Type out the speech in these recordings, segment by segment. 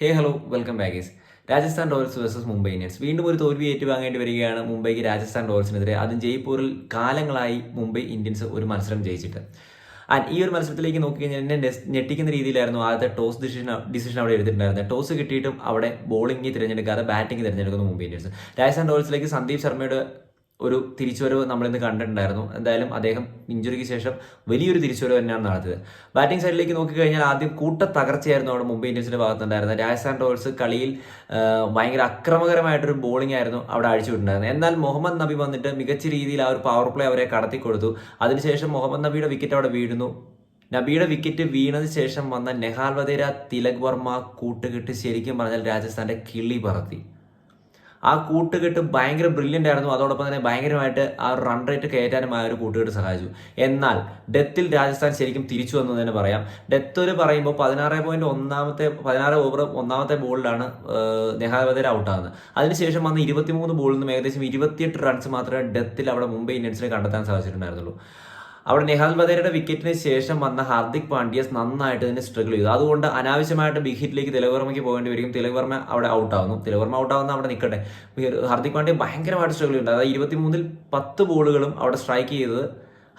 ഹേ hello welcome ബാഗേസ് Rajasthan Royals versus Mumbai Indians വീണ്ടും ഒരു തോൽവി ഏറ്റുവാങ്ങേണ്ടി വരികയാണ് മുംബൈക്ക് രാജസ്ഥാൻ റോയൽസിനെതിരെ അതും ജയ്പൂരിൽ കാലങ്ങളായി മുംബൈ ഇന്ത്യൻസ് ഒരു മത്സരം ജയിച്ചിട്ട്. ആൻഡ് ഈ ഒരു മത്സരത്തിലേക്ക് നോക്കിക്കഴിഞ്ഞാൽ എന്നെ ഞെട്ടിക്കുന്ന രീതിയിലായിരുന്നു ആദ്യത്തെ ടോസ് ഡിസിഷൻ ഡിസിഷൻ അവിടെ എടുത്തിട്ടുണ്ടായിരുന്നത്. ടോസ് കിട്ടിയിട്ടും അവിടെ ബോളിംഗ് തിരഞ്ഞെടുക്കാതെ ബാറ്റിംഗ് തിരഞ്ഞെടുക്കുന്നു മുംബൈ ഇന്ത്യൻസ് രാജസ്ഥാൻ റോയൽസിലേക്ക് സന്ദീപ് ശർമ്മയുടെ ഒരു തിരിച്ചുവരവ് നമ്മളിന്ന് കണ്ടിട്ടുണ്ടായിരുന്നു. എന്തായാലും അദ്ദേഹം ഇഞ്ചുറിക്ക് ശേഷം വലിയൊരു തിരിച്ചുവരവ് തന്നെയാണ് നടത്തിയത്. ബാറ്റിംഗ് സൈഡിലേക്ക് നോക്കിക്കഴിഞ്ഞാൽ ആദ്യം കൂട്ട തകർച്ചയായിരുന്നു അവിടെ മുംബൈ ഇന്ത്യൻസിന്റെ ഭാഗത്തുണ്ടായിരുന്നത്. രാജസ്ഥാൻ റോയൽസ് കളിയിൽ ഭയങ്കര അക്രമകരമായിട്ടൊരു ബോളിംഗ് ആയിരുന്നു അവിടെ അഴിച്ചുവിട്ടുണ്ടായിരുന്നത് എന്നാൽ മുഹമ്മദ് നബി വന്നിട്ട് മികച്ച രീതിയിൽ ആ ഒരു പവർ പ്ലേ അവരെ കടത്തി കൊടുത്തു. അതിനുശേഷം മുഹമ്മദ് നബിയുടെ വിക്കറ്റ് അവിടെ വീഴുന്നു. നബിയുടെ വിക്കറ്റ് വീണതിന് ശേഷം വന്ന നെഹാൽ വധേര തിലക് വർമ്മ കൂട്ടുകെട്ട് ശരിക്കും പറഞ്ഞാൽ രാജസ്ഥാന്റെ കിളി പറത്തി. ആ കൂട്ടുകെട്ട് ഭയങ്കര ബ്രില്യന്റ് ആയിരുന്നു. അതോടൊപ്പം തന്നെ ഭയങ്കരമായിട്ട് ആ റൺ റേറ്റ് കയറ്റാനും ആ ഒരു കൂട്ടുകെട്ട് സഹായിച്ചു. എന്നാൽ ഡെത്തിൽ രാജസ്ഥാൻ ശരിക്കും തിരിച്ചു വന്നു തന്നെ പറയാം. ഡെത്ത് ഒരു പറയുമ്പോൾ പതിനാറ് പോയിന്റ് ഒന്നാമത്തെ പതിനാറ് ഓവർ ഒന്നാമത്തെ ബോളിലാണ് വധേര ഔട്ടാകുന്നത് അതിനുശേഷം വന്ന് ഇരുപത്തിമൂന്ന് ബോളിൽ നിന്നും ഏകദേശം ഇരുപത്തിയെട്ട് റൺസ് മാത്രമേ ഡെത്തിൽ അവിടെ മുംബൈ ഇന്ത്യൻസിനെ കണ്ടെത്താൻ സാധിച്ചിട്ടുണ്ടായിരുന്നുള്ളൂ. അവിടെ നെഹാൽ ബദേരയുടെ വിക്കറ്റിന് ശേഷം വന്ന ഹാർദിക് പാണ്ഡ്യസ് നന്നായിട്ട് തന്നെ സ്ട്രഗിൾ ചെയ്തു. അതുകൊണ്ട് അനാവശ്യമായിട്ട് ബിഗ് ഹിറ്റിലേക്ക് തിലക് വർമ്മയ്ക്ക് പോകേണ്ടി വരും തിലക് വർമ്മ അവിടെ ഔട്ട് ആവുന്നു. തിലക് വർമ്മ ഔട്ട് ആവുന്ന അവിടെ നിൽക്കട്ടെ ഹാർദിക് പാണ്ഡ്യ ഭയങ്കരമായിട്ട് സ്ട്രഗിൾ ചെയ്തു അതായത് ഇരുപത്തിമൂന്നിൽ പത്ത് ബോളുകളും അവിടെ സ്ട്രൈക്ക് ചെയ്തത്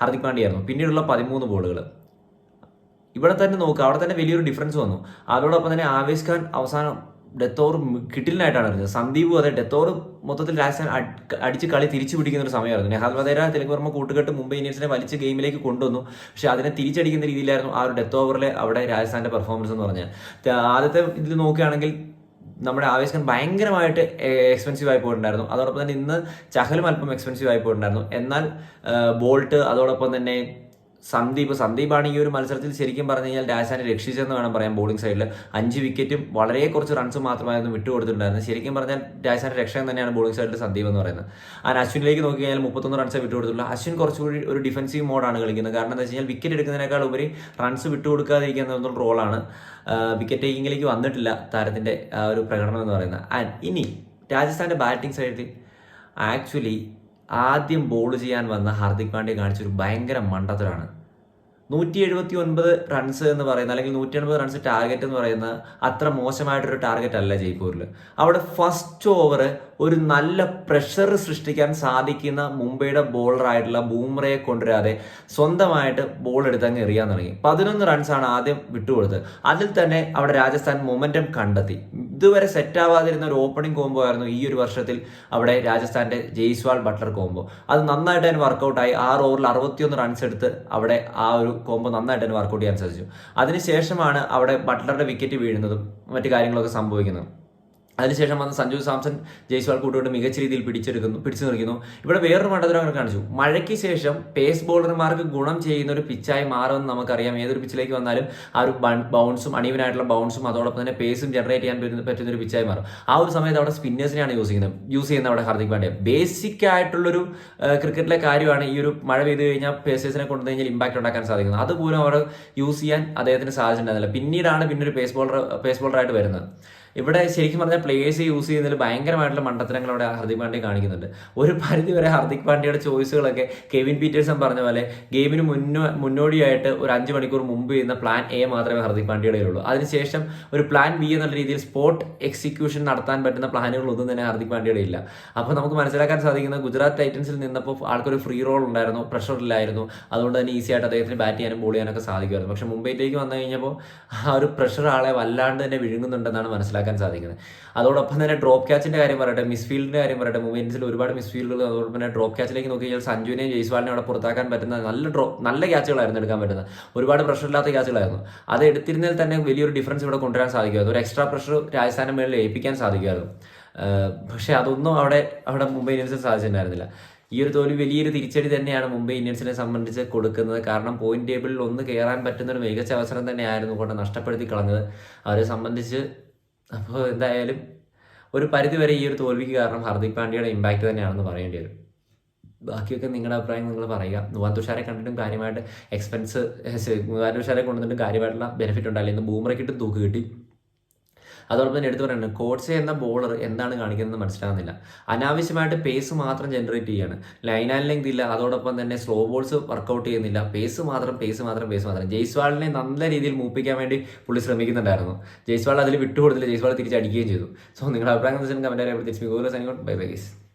ഹാർദിക് പാണ്ഡ്യ ആയിരുന്നു പിന്നീടുള്ള പതിമൂന്ന് ബോളുകൾ ഇവിടെ തന്നെ നോക്കുക അവിടെ തന്നെ വലിയൊരു ഡിഫറൻസ് വന്നു. അതോടൊപ്പം തന്നെ ആവേശ് ഖാൻ അവസാനം ഡെത്ത് ഓവർ കിട്ടിലിനായിട്ടാണ് അറിഞ്ഞത് സന്ദീപും അതെ ഡെത്ത് ഓവർ മൊത്തത്തിൽ രാജസ്ഥാൻ അടിച്ച് കളി തിരിച്ചു പിടിക്കുന്ന ഒരു സമയമായിരുന്നു. നെഹാൽ വധേര തെലുങ്ക് വർമ്മ കൂട്ടുകെട്ട് മുംബൈ ഇന്ത്യൻസിനെ വലിച്ച് ഗെയിമിലേക്ക് കൊണ്ടുവന്നു. പക്ഷെ അതിനെ തിരിച്ചടിക്കുന്ന രീതിയിലായിരുന്നു ആ ഒരു ഡെത്ത് ഓവറിലെ അവിടെ രാജസ്ഥാന്റെ പെർഫോമൻസ് എന്ന് പറഞ്ഞാൽ ആദ്യത്തെ ഇതിൽ നോക്കുകയാണെങ്കിൽ നമ്മുടെ ആവേശ് ഖാൻ ഭയങ്കരമായിട്ട് എക്സ്പെൻസീവ് ആയി പോയിട്ടുണ്ടായിരുന്നു. അതോടൊപ്പം തന്നെ ഇന്ന് ചഹലും അല്പം എക്സ്പെൻസീവ് ആയി പോയിട്ടുണ്ടായിരുന്നു. എന്നാൽ ബോൾട്ട് അതോടൊപ്പം തന്നെ സന്ദീപ് സന്ദീപാണ് ഈ ഒരു മത്സരത്തിൽ ശരിക്കും പറഞ്ഞു കഴിഞ്ഞാൽ രാജസ്ഥാനെ രക്ഷിച്ചെന്ന് വേണം പറയാം ബോളിംഗ് സൈഡിൽ അഞ്ച് വിക്കറ്റും വളരെ കുറച്ച് റൺസ് മാത്രമായിരുന്നു വിട്ടുകൊടുത്തിട്ടുണ്ടായിരുന്നത്. ശരിക്കും പറഞ്ഞാൽ രാജസ്ഥാൻ രക്ഷകൻ തന്നെയാണ് ബോളിംഗ് സൈഡിൽ സന്ദീപ് എന്ന് പറയുന്നത്. ആ അശ്വിനിലേക്ക് നോക്കി കഴിഞ്ഞാൽ മുപ്പത്തൊന്ന് റൺസ് വിട്ടുകൊടുത്തുള്ളൂ അശ്വിൻ കുറച്ചുകൂടി ഒരു ഡിഫൻസീവ് മോഡാണ് കളിക്കുന്നത്. കാരണം എന്താ വെച്ച് വിക്കറ്റ് എടുക്കുന്നതിനേക്കാൾ ഉപരി റൺസ് വിട്ടുകൊടുക്കാതിരിക്കുക എന്നുള്ള റോളാണ് വിക്കറ്റ് ടേക്കിങ്ങിലേക്ക് വന്നിട്ടില്ല താരത്തിന്റെ ഒരു പ്രകടനം എന്ന് പറയുന്നത്. ആൻഡ് ഇനി രാജസ്ഥാന്റെ ബാറ്റിംഗ് സൈഡിൽ ആക്ച്വലി ആദ്യം ബോൾ ചെയ്യാൻ വന്ന ഹാർദിക് പാണ്ഡ്യ കാണിച്ചൊരു ഭയങ്കര മണ്ടത്തരാണ്. നൂറ്റി എഴുപത്തി ഒൻപത് റൺസ് എന്ന് പറയുന്ന അല്ലെങ്കിൽ നൂറ്റി എൺപത് റൺസ് ടാർഗറ്റ് എന്ന് പറയുന്ന അത്ര മോശമായിട്ടൊരു ടാർഗറ്റ് അല്ല ജയ്പൂരിൽ അവിടെ ഫസ്റ്റ് ഓവർ ഒരു നല്ല പ്രഷർ സൃഷ്ടിക്കാൻ സാധിക്കുന്ന മുംബൈയുടെ ബോളറായിട്ടുള്ള ബൂമറയെ കൊണ്ടുവരാതെ സ്വന്തമായിട്ട് ബോൾ എടുത്തങ്ങ് എറിയാൻ തുടങ്ങി. പതിനൊന്ന് റൺസാണ് ആദ്യം വിട്ടുകൊടുത്തത്. അതിൽ തന്നെ അവിടെ രാജസ്ഥാൻ മൊമെന്റം കണ്ടെത്തി. ഇതുവരെ സെറ്റ് ആവാതിരുന്ന ഒരു ഓപ്പണിംഗ് കോംബോ ആയിരുന്നു ഈ ഒരു വർഷത്തിൽ അവിടെ രാജസ്ഥാന്റെ ജയ്സ്വാൾ ബട്ട്ലർ കോംബോ അത് നന്നായിട്ട് തന്നെ വർക്കൗട്ടായി ആറ് ഓവറിൽ അറുപത്തിയൊന്ന് റൺസ് എടുത്ത് അവിടെ ആ ഒരു കോംബോ നന്നായിട്ട് തന്നെ വർക്കൗട്ട് ചെയ്യാൻ സാധിച്ചു. അതിനുശേഷമാണ് അവിടെ ബട്ട്ലറുടെ വിക്കറ്റ് വീഴുന്നതും മറ്റു കാര്യങ്ങളൊക്കെ സംഭവിക്കുന്നതും. അതിനുശേഷം വന്ന സഞ്ജു സാംസൺ ജയ്സ്വാൾ കൂട്ടുകൊണ്ട് മികച്ച രീതിയിൽ പിടിച്ചെടുക്കുന്നു പിടിച്ചു നിൽക്കുന്നു ഇവിടെ വേറൊരു മണ്ഡലം അങ്ങനെ കാണിച്ചു. മഴയ്ക്ക് ശേഷം പേസ് ബോളർമാർക്ക് ഗുണം ചെയ്യുന്ന ഒരു പിച്ചായി മാറുമെന്ന് നമുക്കറിയാം. ഏതൊരു പിച്ചിലേക്ക് വന്നാലും ആ ഒരു ബൗൺസും അണീവനായിട്ടുള്ള ബൗൺസും അതോടൊപ്പം തന്നെ പേസും ജനറേറ്റ് ചെയ്യാൻ പറ്റുന്ന പറ്റുന്ന ഒരു പിച്ചായി മാറും. ആ ഒരു സമയത്ത് അവിടെ സ്പിന്നേഴ്സിനെയാണ് യൂസ് ചെയ്യുന്നത് യൂസ് ചെയ്യുന്നത് അവിടെ ഹാർദിക് പാണ്ഡ്യ. ബേസിക് ആയിട്ടുള്ളൊരു ക്രിക്കറ്റിലെ കാര്യമാണ് ഈ ഒരു മഴ പെയ്ത് കഴിഞ്ഞാൽ പേസേഴ്സിനെ കൊണ്ടു കഴിഞ്ഞാൽ ഇമ്പാക്ട് ഉണ്ടാക്കാൻ സാധിക്കുന്നത്. അതുപോലും അവർ യൂസ് ചെയ്യാൻ അദ്ദേഹത്തിന് സാധിച്ചിട്ടുണ്ടായിരുന്നില്ല. പിന്നീടാണ് പിന്നെ ഒരു പേസ് ബോളർ പേസ് ബോളറായിട്ട് വരുന്നത്. ഇവിടെ ശരിക്കും പറഞ്ഞാൽ പ്ലേയേഴ്സ് യൂസ് ചെയ്യുന്നതിൽ ഭയങ്കരമായിട്ടുള്ള മണ്ടത്തരങ്ങൾ അവിടെ ഹർദിക് പാണ്ഡ്യ കാണിക്കുന്നുണ്ട്. ഒരു പരിധി വരെ ഹർദിക് പാണ്ഡ്യയുടെ ചോയ്സുകളൊക്കെ കെവിൻ പീറ്റേഴ്സൺ പറഞ്ഞ പോലെ ഗെയിമിന് മുന്നോ മുന്നോടിയായിട്ട് ഒരു അഞ്ച് മണിക്കൂർ മുമ്പ് ചെയ്യുന്ന പ്ലാൻ എ മാത്രമേ ഹർദിക് പാണ്ഡ്യയുടെ ഉള്ളൂ. അതിനുശേഷം ഒരു പ്ലാൻ ബി എന്നുള്ള രീതിയിൽ സ്പോട്ട് എക്സിക്യൂഷൻ നടത്താൻ പറ്റുന്ന പ്ലാനുകളൊന്നും തന്നെ ഹർദിക് പാണ്ഡ്യയുടെ ഇല്ല. അപ്പോൾ നമുക്ക് മനസ്സിലാക്കാൻ സാധിക്കുന്നത് ഗുജറാത്ത് ടൈറ്റൻസിൽ നിന്നപ്പോൾ ആൾക്കൊരു ഫ്രീ റോൾ ഉണ്ടായിരുന്നു പ്രഷർ ഇല്ലായിരുന്നു. അതുകൊണ്ട് തന്നെ ഈസി ആയിട്ട് അദ്ദേഹത്തിന് ബാറ്റ് ചെയ്യാനും ബോൾ ചെയ്യാനൊക്കെ സാധിക്കുമായിരുന്നു. പക്ഷേ മുംബൈയിലേക്ക് വന്നു കഴിഞ്ഞപ്പോൾ ആ ഒരു പ്രഷർ ആളെ വല്ലാണ്ട് തന്നെ വിഴുങ്ങുന്നുണ്ടെന്നാണ് മനസ്സിലാക്കാൻ സാധിക്കുന്നത്. അതോടൊപ്പം തന്നെ ഡ്രോപ്പ് ക്യാച്ചിന്റെ കാര്യം പറയട്ടെ മിസ്ഫീൽഡിന്റെ കാര്യം പറയട്ടെ മുംബൈ ഒരുപാട് ഒരുപാട് മിസ്ഫീൽഡുകൾ അതോടൊപ്പം തന്നെ ഡ്രോപ്പ് ക്യാച്ചിലേക്ക് നോക്കി കഴിഞ്ഞാൽ സഞ്ജുവിനെയും ജയ്സ്വാളിനെയും അവിടെ പുറത്താക്കാൻ പറ്റുന്ന നല്ല ഡ്രോപ്പ് നല്ല ക്യാച്ചുകളായിരുന്നു എടുക്കാൻ പറ്റുന്നത്. ഒരുപാട് പ്രഷർ ഇല്ലാത്ത ക്യാച്ചുകളായിരുന്നു അത് എടുത്തിരുന്നതിൽ തന്നെ വലിയൊരു ഡിഫറൻസ് ഇവിടെ കൊണ്ടുവരാൻ സാധിക്കുമായിരുന്നു ഒരു എക്സ്ട്രാ പ്രഷർ രാജസ്ഥാന്റെ മേളിൽ ഏൽപ്പിക്കാൻ സാധിക്കുമായിരുന്നു. പക്ഷേ അതൊന്നും അവിടെ അവിടെ മുംബൈ ഇന്ത്യൻസിന് സാധിച്ചിട്ടുണ്ടായിരുന്നില്ല. ഈ ഒരു തോൽവി വലിയൊരു തിരിച്ചടി തന്നെയാണ് മുംബൈ ഇന്ത്യൻസിനെ സംബന്ധിച്ച് കൊടുക്കുന്നത്. കാരണം പോയിന്റ് ടേബിളിൽ ഒന്ന് കയറാൻ പറ്റുന്ന ഒരു മികച്ച അവസരം തന്നെയായിരുന്നു കൊണ്ട് നഷ്ടപ്പെടുത്തി കളഞ്ഞത്. അവരെ സംബന്ധിച്ച് അപ്പോൾ എന്തായാലും ഒരു പരിധിവരെ ഈ ഒരു തോൽവിക്ക് കാരണം ഹാർദിക് പാണ്ഡ്യയുടെ ഇമ്പാക്റ്റ് തന്നെയാണെന്ന് പറയേണ്ടി വരും. ബാക്കിയൊക്കെ നിങ്ങളുടെ അഭിപ്രായം നിങ്ങൾ പറയുക. നുവാൻ തുഷാരെ കണ്ടിട്ടും കാര്യമായിട്ട് എക്സ്പെൻസ് നുവാൻ തുഷാരെ കൊണ്ടുവന്നിട്ടും കാര്യമായിട്ടുള്ള ബെനിഫിറ്റ് ഉണ്ടായില്ല. ഇന്ന് ബൂമറയ്ക്കിട്ടും തൂക്ക് കിട്ടി. അതോടൊപ്പം തന്നെ എടുത്തു പറയുന്നത് കോട്സെ എന്ന ബോളർ എന്താണ് കാണിക്കുന്നത് മനസ്സിലാകുന്നില്ല. അനാവശ്യമായിട്ട് പേസ് മാത്രം ജനറേറ്റ് ചെയ്യുകയാണ് ലൈൻ ആൻഡ് ലെങ്ത് ഇല്ല അതോടൊപ്പം തന്നെ സ്ലോ ബോൾസ് വർക്കൗട്ട് ചെയ്യുന്നില്ല. പേസ് മാത്രം പേസ് മാത്രം പേസ് മാത്രം. ജയ്സ്വാളിനെ നല്ല രീതിയിൽ മൂപ്പിക്കാൻ വേണ്ടി പുള്ളി ശ്രമിക്കുന്നുണ്ടായിരുന്നു. ജയ്സ്വാൾ അതിൽ വിട്ടുകൊടുത്തില്ല. ജയ്സ്വാൾ തിരിച്ചടിക്കുകയും ചെയ്തു. സോ നിങ്ങളുടെ അഭിപ്രായം കമന്റ് അറിയാൻ ബൈ ബൈ ഗൈസ്